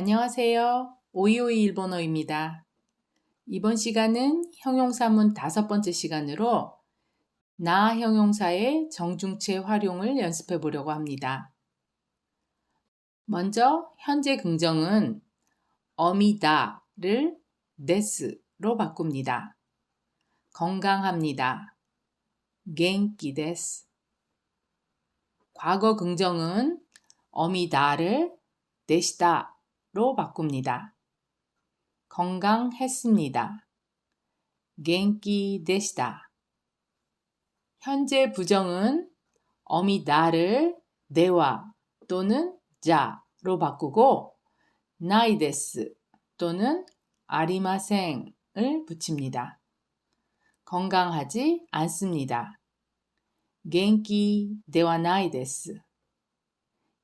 안녕하세요. 오이오이 일본어입니다. 이번 시간은 형용사문 다섯 번째 시간으로 나 형용사의 정중체 활용을 연습해 보려고 합니다. 먼저 현재 긍정은 어미다를 데스로 바꿉니다. 건강합니다. 겐키 데스. 과거 긍정은 어미다를 데시다 로 바꿉니다. 건강했습니다. 겐키 데시다. 현재 부정은 어미다를 네와 또는 자로 바꾸고 나이 데스 또는 아리마생을 붙입니다. 건강하지 않습니다. 겐키 데와 나이 데스.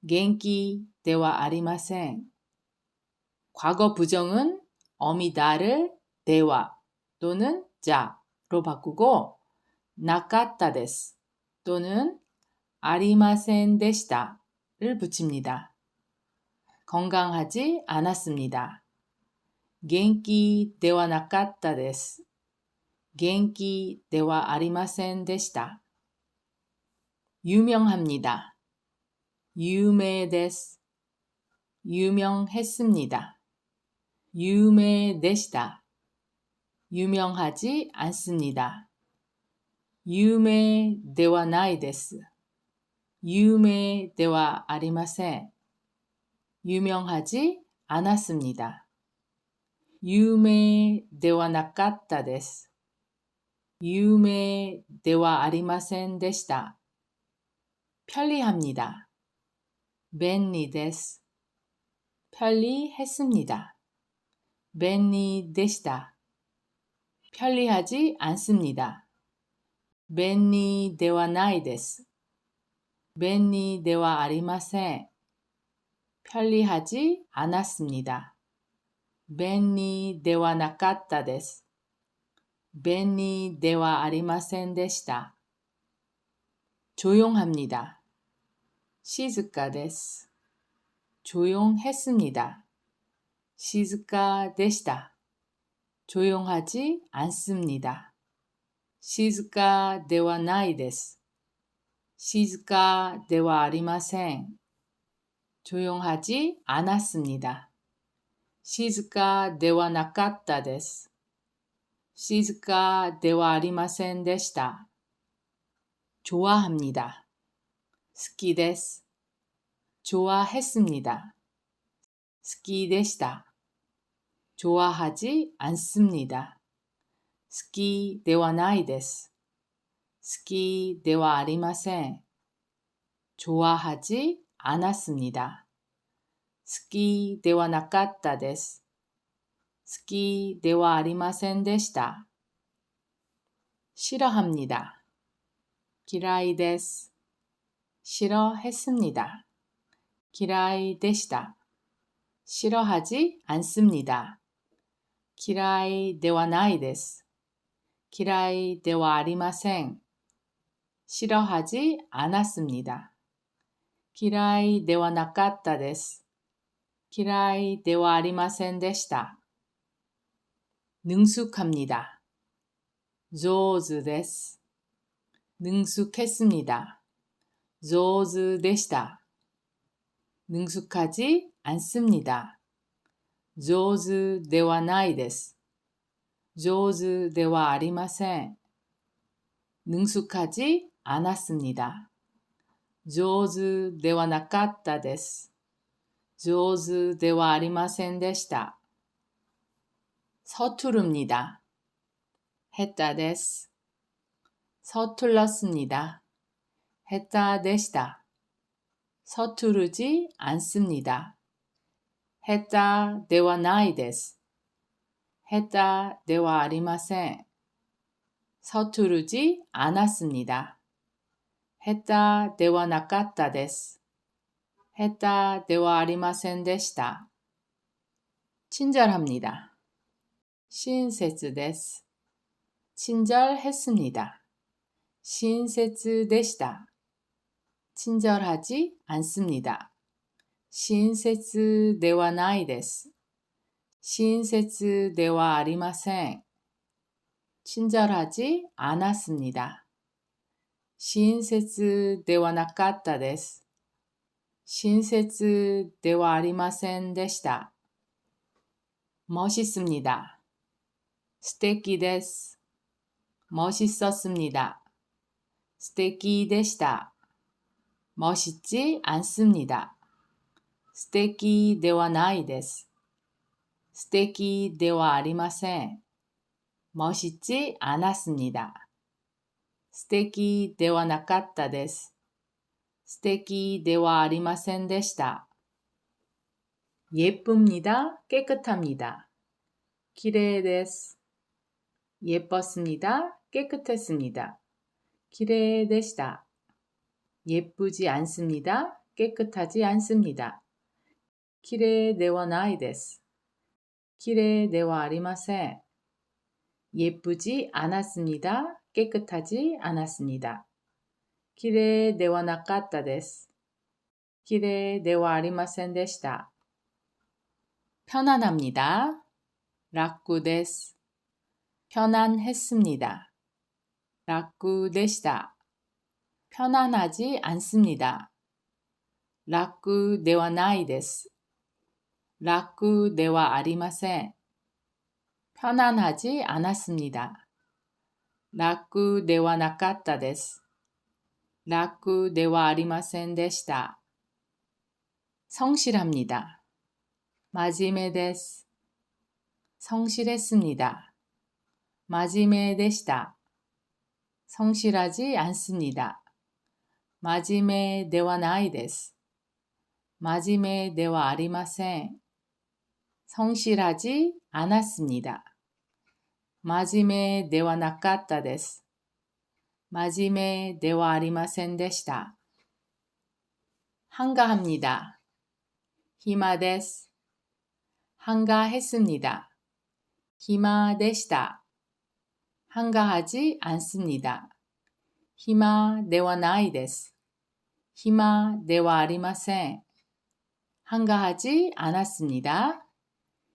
겐키 데와 아리마생. 과거 부정은 어미다를 데와 또는 자로 바꾸고 나카타데스 또는 아리마센 데시다를 붙입니다. 건강하지 않았습니다. 겐키 데와 나카타데스. 겐키 데와 아리마센 데시다. 유명합니다. 유메 데스. 유명했습니다. 유메데시다. 유명하지 않습니다. 유메 데와 나이데스. 유메 데와 아리마센. 유명하지 않았습니다. 유메 데와 나카타 데스. 유메 데와 아리마센 데시다. 편리합니다. 데스. 편리했습니다. 벤니 데시다. 편리하지 않습니다. 벤니 데와 나이 데스. 벤니 데와 아리마센. 편리하지 않았습니다. 벤니 데와 나카타 데스. 벤니 데와 아리마센 데시다. 조용합니다. 시즈카 데스. 조용했습니다. 시즈카 데시다. 조용하지 않습니다. 시즈카 데와 나이 데스. 시즈카 데와 아리마생. 조용하지 않았습니다. 시즈카 데와 나카타 데스. 시즈카 데와 아리마센 데시다. 좋아합니다. 스키 데스. 좋아했습니다. 스키 데시다. 좋아하지 않습니다. 스키 데와 나이 데스. 스키 데와 아리마센. 좋아하지 않았습니다. 스키 데와 나카타 데스. 스키 데와 아리마센 데시다. 싫어합니다. 기라이 데스. 싫어했습니다. 기라이 데시다. 싫어하지 않습니다. 기라이 데와 나이 데스. 기라이 데와 아리마생. 싫어하지 않았습니다. 기라이 데와 나카타 데스. 기라이 데와 아리마센 데시다. 능숙합니다. 조즈 데스. 능숙했습니다. 조즈 데시다. 능숙하지 않습니다. 조즈 데와 나이 데스. 조즈 데와 아리마센. 능숙하지 않았습니다. 조즈 데와 나카타 데스. 조즈 데와 아리마센 데시다. 서투릅니 다. 했다 데스. 서툴렀습니 다. 했다 데시다. 서투르지 않습니다. 했다 데와 나이 데스. 했다 데와 아리마센. 서투르지 않았습니다. 했다 데와 나카타 데스. 했다 데와 아리마센 데시다. 친절합니다. 신세츠 데스. 친절했습니다. 신세츠 데시다. 친절하지 않습니다. 신세츠 대화 나이 데스. 신세츠 대화 아리마센. 친절하지 않았습니다. 신세츠 대화 나갔다 데스. 신세츠 대화 아리마센 데시다. 멋있습니다. 스테키 데스. 멋있었습니다. 스테키 데시다. 멋있지 않습니다. 素敵ではないです。素敵ではありません。 멋있지 않았습니다. 素敵ではなかったです。素敵ではありませんでした。 예쁩니다. 깨끗합니다. 기레데스. 예뻤습니다. 깨끗했습니다. 기레데시다. 예쁘지 않습니다. 깨끗하지 않습니다. 기레데와 나이데스. 기레데와 아리마세. 예쁘지 않았습니다. 깨끗하지 않았습니다. 기레데와 나까따데스. 기레데와 아리마센 데시다. 편안합니다. 라쿠데스. 편안했습니다. 라쿠데시다. 편안하지 않습니다. 나이데스. 라쿠데와 아리마세. 편안하지 않았습니다. 라쿠데와 나까따데스. 라쿠데와 아리마센 데시다. 성실합니다. 마지메 데스. 성실했습니다. 마지메 데시다. 성실하지 않습니다. 마지메 데와 나이 데스. 마지메 데와 아리마센. 성실하지 않았습니다. 마지메 데와 나까따 데스. 마지메 데와 아리마센 데시다. 한가합니다. 히마 데스. 한가했습니다. 히마 데시다. 한가하지 않습니다. 히마 데와 나이 데스. 히마 데와 아리마센. 한가하지 않았습니다.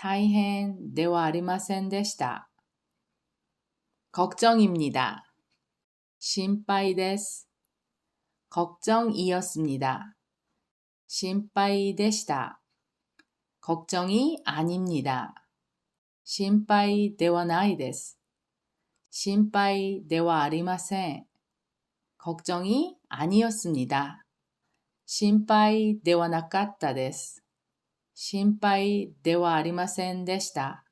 다이헨 데와 아리마센 데시다. 걱정입니다. 심빠이 데스. 걱정이었습니다. 심빠이 데시다. 걱정이 아닙니다. 심빠이 데와 나이 데스. 심빠이 데와 아리마센. 걱정이 아니었습니다. 심빠이 데와 나까따 데스. 심빠이 데와 아리마센 데시다.